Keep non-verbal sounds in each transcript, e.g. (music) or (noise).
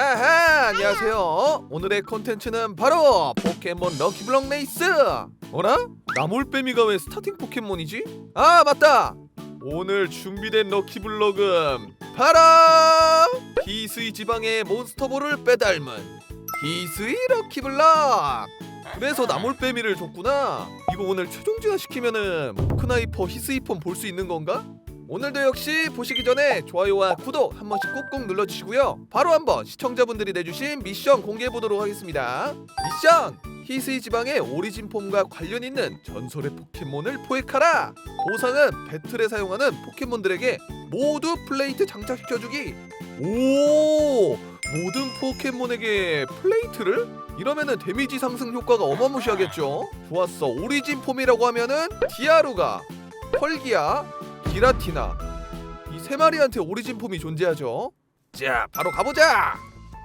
자하 안녕하세요 오늘의 콘텐츠는 바로 포켓몬 럭키블럭 레이스 어라? 나몰빼미가 왜 스타팅 포켓몬이지? 아 맞다 오늘 준비된 럭키블럭은 바로 히스이 지방의 몬스터볼을 빼닮은 히스이 럭키블럭 그래서 나몰빼미를 줬구나 이거 오늘 최종진화 시키면은 모크나이퍼 히스이폰 볼 수 있는 건가? 오늘도 역시 보시기 전에 좋아요와 구독 한 번씩 꾹꾹 눌러주시고요. 바로 한번 시청자분들이 내주신 미션 공개해 보도록 하겠습니다. 미션! 히스이 지방의 오리진 폼과 관련 있는 전설의 포켓몬을 포획하라. 보상은 배틀에 사용하는 포켓몬들에게 모두 플레이트 장착시켜주기. 오! 모든 포켓몬에게 플레이트를? 이러면은 데미지 상승 효과가 어마무시하겠죠. 좋았어. 오리진 폼이라고 하면은 디아루가, 펄기야, 기라티나 이 세 마리한테 오리진 폼이 존재하죠. 자, 바로 가보자.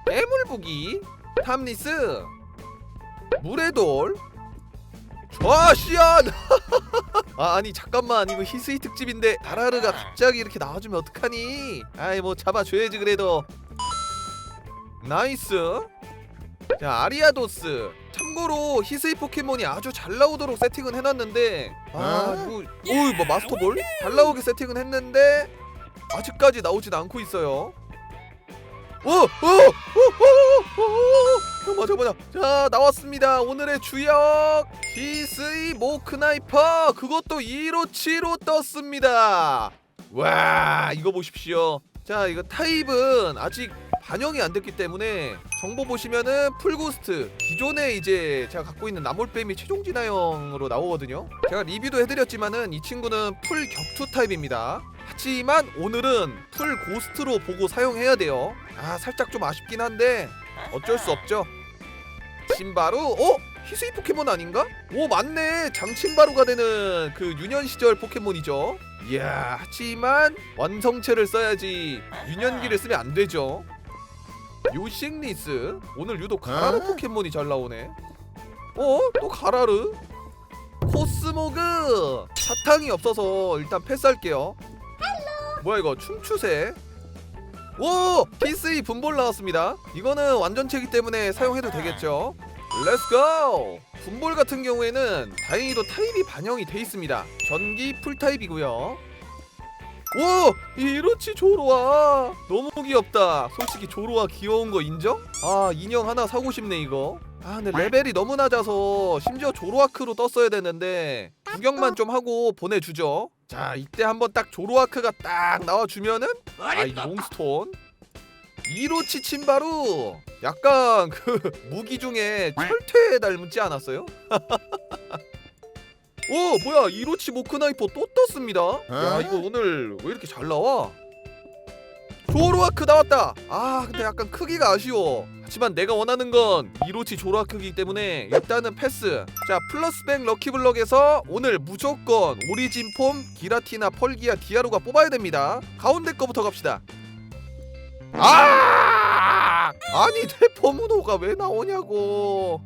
애물부기, 탐리스, 물의 돌, 좌시안. (laughs) 아, 아니 잠깐만 이거 히스이 특집인데 다라르가 갑자기 이렇게 나와주면 어떡하니? 아이 뭐 잡아줘야지 그래도. 나이스. 자 아리아도스. 참고로 히스이 포켓몬이 아주 잘 나오도록 세팅은 해놨는데 아 이거 오이 뭐 마스터볼 잘 나오게 세팅은 했는데 아직까지 나오진 않고 있어요. 오, 오, 오, 오, 오, 오, 맞아, 맞아. 자, 나왔습니다. 오늘의 주역 히스이 모크나이퍼. 그것도 2로치로 떴습니다. 와, 이거 보십시오. 자, 이거 타입은 아직 반영이 안 됐기 때문에 정보 보시면은 풀고스트 기존에 이제 제가 갖고 있는 나몰뱀이 최종 진화형으로 나오거든요. 제가 리뷰도 해드렸지만은 이 친구는 풀 격투 타입입니다. 하지만 오늘은 풀 고스트로 보고 사용해야 돼요. 아 살짝 좀 아쉽긴 한데 어쩔 수 없죠. 신바루? 어? 희수이 포켓몬 아닌가? 오 맞네 장친바루가 되는 그 유년 시절 포켓몬이죠. 이야 하지만 완성체를 써야지 유년기를 쓰면 안 되죠. 요식리스 오늘 유독 가라르 어? 포켓몬이 잘 나오네. 어? 또 가라르? 코스모그 사탕이 없어서 일단 패스할게요. 뭐야 이거 춤추새? 오! 피스이 분볼 나왔습니다. 이거는 완전체이기 때문에 사용해도 되겠죠. 렛츠고! 분볼 같은 경우에는 다행히도 타입이 반영이 돼 있습니다. 전기 풀 타입이고요. 오! 이로치 조로아 너무 귀엽다. 솔직히 조로아 귀여운 거 인정? 아 인형 하나 사고 싶네 이거. 아 근데 레벨이 너무 낮아서 심지어 조로아크로 떴어야 되는데 구경만 좀 하고 보내주죠. 자 이때 한번 딱 조로아크가 딱 나와주면은 아이 롱스톤 이로치 침바루 약간 그 (laughs) 무기 중에 철퇴 닮지 않았어요? (laughs) 오 뭐야 이로치 모크나이퍼 또 떴습니다. 야 이거 오늘 왜 이렇게 잘 나와? 조로아크 나왔다. 아 근데 약간 크기가 아쉬워. 하지만 내가 원하는 건 이로치 조로아크이기 때문에 일단은 패스. 자 플러스백 럭키블럭에서 오늘 무조건 오리진 폼 기라티나 펄기아 디아루가 뽑아야 됩니다. 가운데 거부터 갑시다. 아! 아니 대포문호가 왜 나오냐고.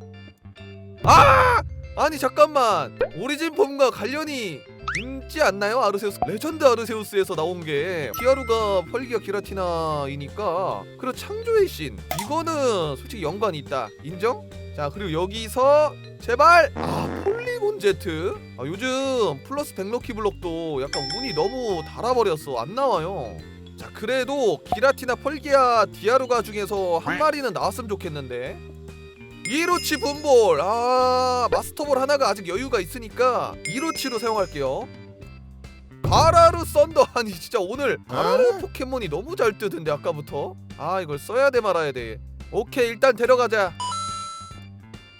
아 아니 잠깐만. 오리진 폼과 관련이 있지 않나요? 아르세우스 레전드 아르세우스에서 나온 게. 디아루가 펄기아 기라티나이니까. 그리고 창조의 신. 이거는 솔직히 연관이 있다. 인정? 자 그리고 여기서 제발! 아 폴리곤 제트 아, 요즘 플러스 백럭키 블럭도 약간 운이 너무 달아버렸어 안 나와요. 자 그래도 기라티나 펄기아 디아루가 중에서 한 마리는 나왔으면 좋겠는데 이로치 분볼. 아 마스터볼 하나가 아직 여유가 있으니까 이로치로 사용할게요. 가라르 썬더. (laughs) 아니 진짜 오늘 가라르 포켓몬이 너무 잘 뜨던데 아까부터. 아 이걸 써야 돼 말아야 돼. 오케이 일단 데려가자.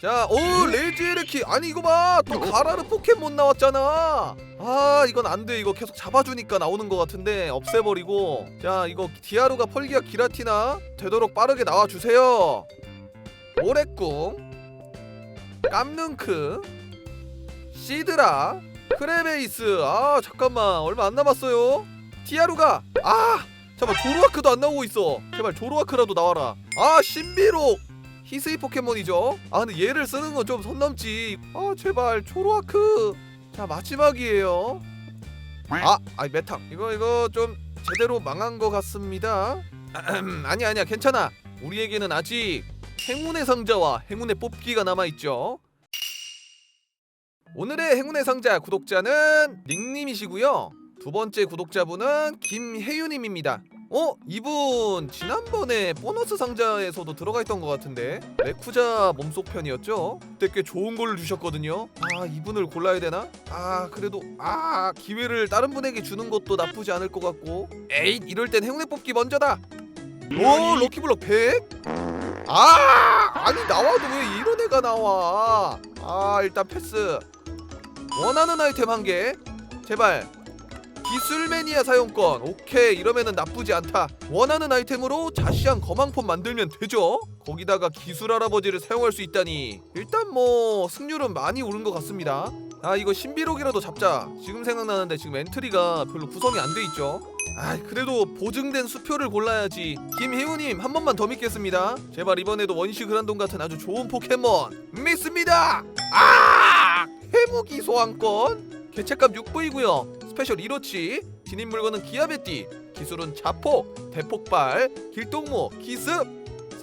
자오 레지에르키. 아니 이거 봐또 가라르 포켓몬 나왔잖아. 아 이건 안 돼. 이거 계속 잡아주니까 나오는 것 같은데 없애버리고. 자 이거 디아루가 펄기아 기라티나 되도록 빠르게 나와주세요 모래꿈 깜능크 시드라 크레베이스. 아 잠깐만. 얼마 안 남았어요. 티아루가 아 잠깐 조로아크도 안 나오고 있어. 제발 조로아크라도 나와라. 아 신비로 히스이 포켓몬이죠. 아 근데 얘를 쓰는 건 좀 선 넘지. 아 제발. 조로아크. 자 마지막이에요. 아 아니 메탕. 이거 이거 좀 제대로 망한 것 같습니다. (clears throat) 아니 아니야. 괜찮아. 우리에게는 아직 행운의 상자와 행운의 뽑기가 남아있죠 오늘의 행운의 상자 구독자는 닉님이시고요 두 번째 구독자분은 김혜유님입니다 어? 이분 지난번에 보너스 상자에서도 들어가 있던 것 같은데 레쿠자 몸속 편이었죠? 그때 꽤 좋은 걸 주셨거든요 아 이분을 골라야 되나? 아 그래도 아 기회를 다른 분에게 주는 것도 나쁘지 않을 것 같고 에잇 이럴 땐 행운의 뽑기 먼저다 오 럭키블럭 100? 아 아니 나와도 왜 이런 애가 나와? 아 일단 패스. 원하는 아이템 한 개. 제발. 기술 매니아 사용권. 오케이 이러면은 나쁘지 않다. 원하는 아이템으로 자시한 거망폰 만들면 되죠? 거기다가 기술 할아버지를 사용할 수 있다니. 일단 뭐 승률은 많이 오른 것 같습니다 아 이거 신비록이라도 잡자. 지금 생각나는데 지금 엔트리가 별로 구성이 안 돼 있죠? 아 그래도 보증된 수표를 골라야지. 김혜우님 한 번만 더 믿겠습니다. 제발 이번에도 원시 그란돈 같은 아주 좋은 포켓몬 믿습니다! 아! 해무기 소환권? 개체값 6부이고요. 스페셜 1호치 진입 물건은 기아베띠 기술은 자폭 대폭발 길동무 기습.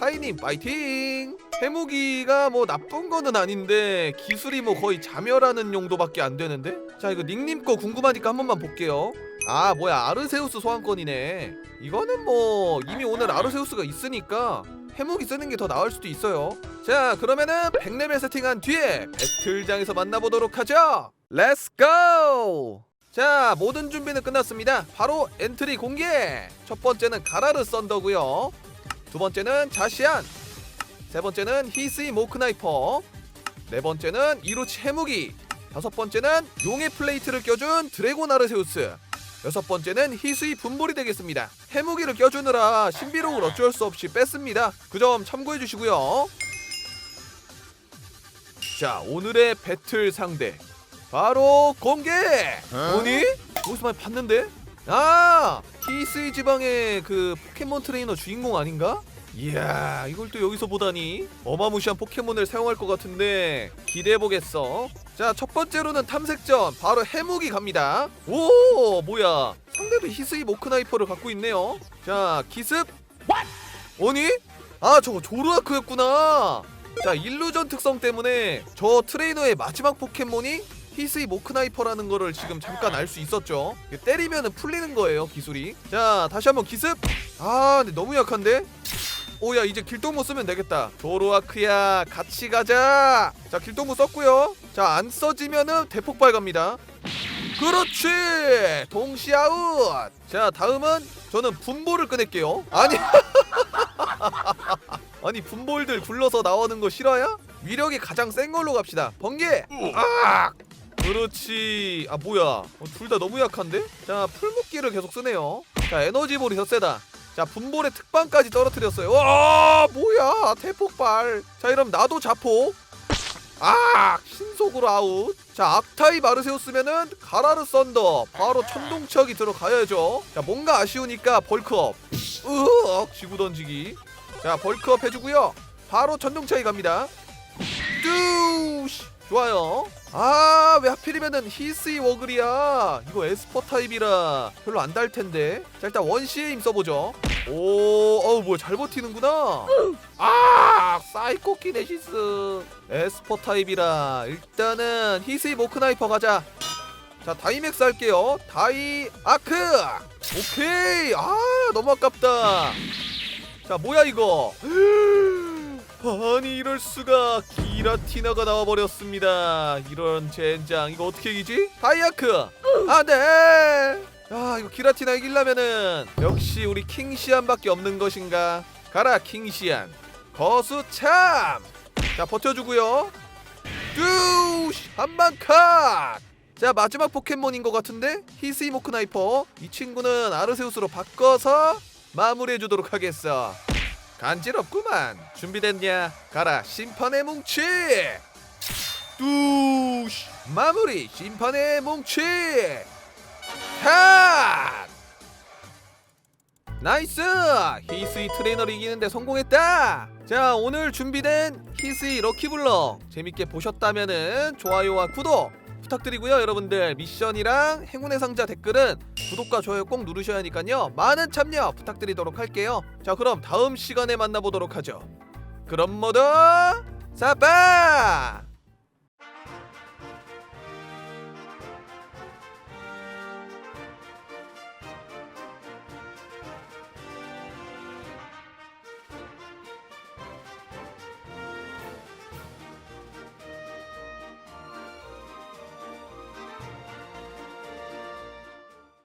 사이님 파이팅 해무기가 뭐 나쁜 거는 아닌데 기술이 뭐 거의 자멸하는 용도밖에 안 되는데? 자 이거 닉님 거 궁금하니까 한 번만 볼게요. 아 뭐야. 아르세우스 소환권이네. 이거는 뭐 이미 오늘 아르세우스가 있으니까 해무기 쓰는 게 더 나을 수도 있어요. 자 그러면은 100레벨 세팅한 뒤에 배틀장에서 만나보도록 하죠. 렛츠고 자 모든 준비는 끝났습니다. 바로 엔트리 공개! 첫 번째는 가라르 썬더고요. 두 번째는 자시안 세 번째는 히스이 모크나이퍼 네 번째는 이로치 해무기 다섯 번째는 용의 플레이트를 껴준 드래곤 아르세우스 여섯 번째는 희수이 분볼이 되겠습니다. 해무기를 껴주느라 신비록을 어쩔 수 없이 뺐습니다. 그 점 참고해 주시고요. 자 오늘의 배틀 상대 바로 공개. 뭐니? 어디서 많이 봤는데? 아 히스이 지방의 그 포켓몬 트레이너 주인공 아닌가? 이야 이걸 또 여기서 보다니 어마무시한 포켓몬을 사용할 것 같은데 기대해 보겠어. 자 첫 번째로는 탐색전. 바로 해무기 갑니다. 오 뭐야. 상대도 히스이 모크나이퍼를 갖고 있네요. 자 기습. 아니? 아 저거 조르아크였구나. 자 일루전 특성 때문에 저 트레이너의 마지막 포켓몬이 히스이 모크나이퍼라는 거를 지금 잠깐 알 수 있었죠. 이게 때리면은 풀리는 거예요 기술이. 자 다시 한번 기습. 아 근데 너무 약한데 오야 이제 길동무 쓰면 되겠다. 조로아크야 같이 가자. 자 길동무 썼고요. 자 안 써지면은 대폭발 갑니다. 그렇지! 동시 아웃! 자 다음은 저는 분볼을 꺼낼게요. 아니 (laughs) 아니 분볼들 굴러서 나오는 거 싫어요? 위력이 가장 센 걸로 갑시다. 번개! 아 그렇지. 아 뭐야? 어, 둘 다 너무 약한데? 자 풀묶기를 계속 쓰네요. 자 에너지볼이 더 세다 자 분볼의 특방까지 떨어뜨렸어요. 와 뭐야 대폭발. 자 이러면 나도 자폭. 아 신속으로 아웃. 자 악타이 마르세우스면은 가라르 썬더. 바로 천둥척이 들어가야죠. 자 뭔가 아쉬우니까 벌크업. 으억 지구 던지기. 자 벌크업 해주고요. 바로 천둥차이 갑니다. 뚜시 좋아요 아 왜 하필이면은 히스이 워글이야. 이거 에스퍼 타입이라 별로 안 달 텐데. 자 일단 원시의 힘 써보죠. 오 어우 뭐야 잘 버티는구나. 아 사이코 키네시스. 에스퍼 타입이라. 일단은 히스이 모크나이퍼 가자. 자 다이맥스 할게요. 다이 아크. 오케이. 아 너무 아깝다. 자 뭐야 이거 아니 이럴 수가. 기라티나가 나와버렸습니다. 이런 젠장 이거 어떻게 이기지? 다이아크! 안돼 아 이거 기라티나 이기려면은 역시 우리 킹시안밖에 없는 것인가? 가라 킹시안. 거수 참! 자 버텨주고요. 한방 컷 자 마지막 포켓몬인 것 같은데? 히스이 모크 나이퍼. 이 친구는 아르세우스로 바꿔서 마무리해주도록 하겠어 간지럽구만. 준비됐냐? 가라 심판의 뭉치! 뚜시 마무리 심판의 뭉치! 컷 나이스! 히스이 트레이너를 이기는데 성공했다! 자 오늘 준비된 히스이 럭키블럭 재밌게 보셨다면은 좋아요와 구독 부탁드리고요 여러분들. 미션이랑 행운의 상자 댓글은 구독과 좋아요 꼭 누르셔야 하니까요. 많은 참여 부탁드리도록 할게요. 자 그럼 다음 시간에 만나보도록 하죠. 그럼 모두 사빠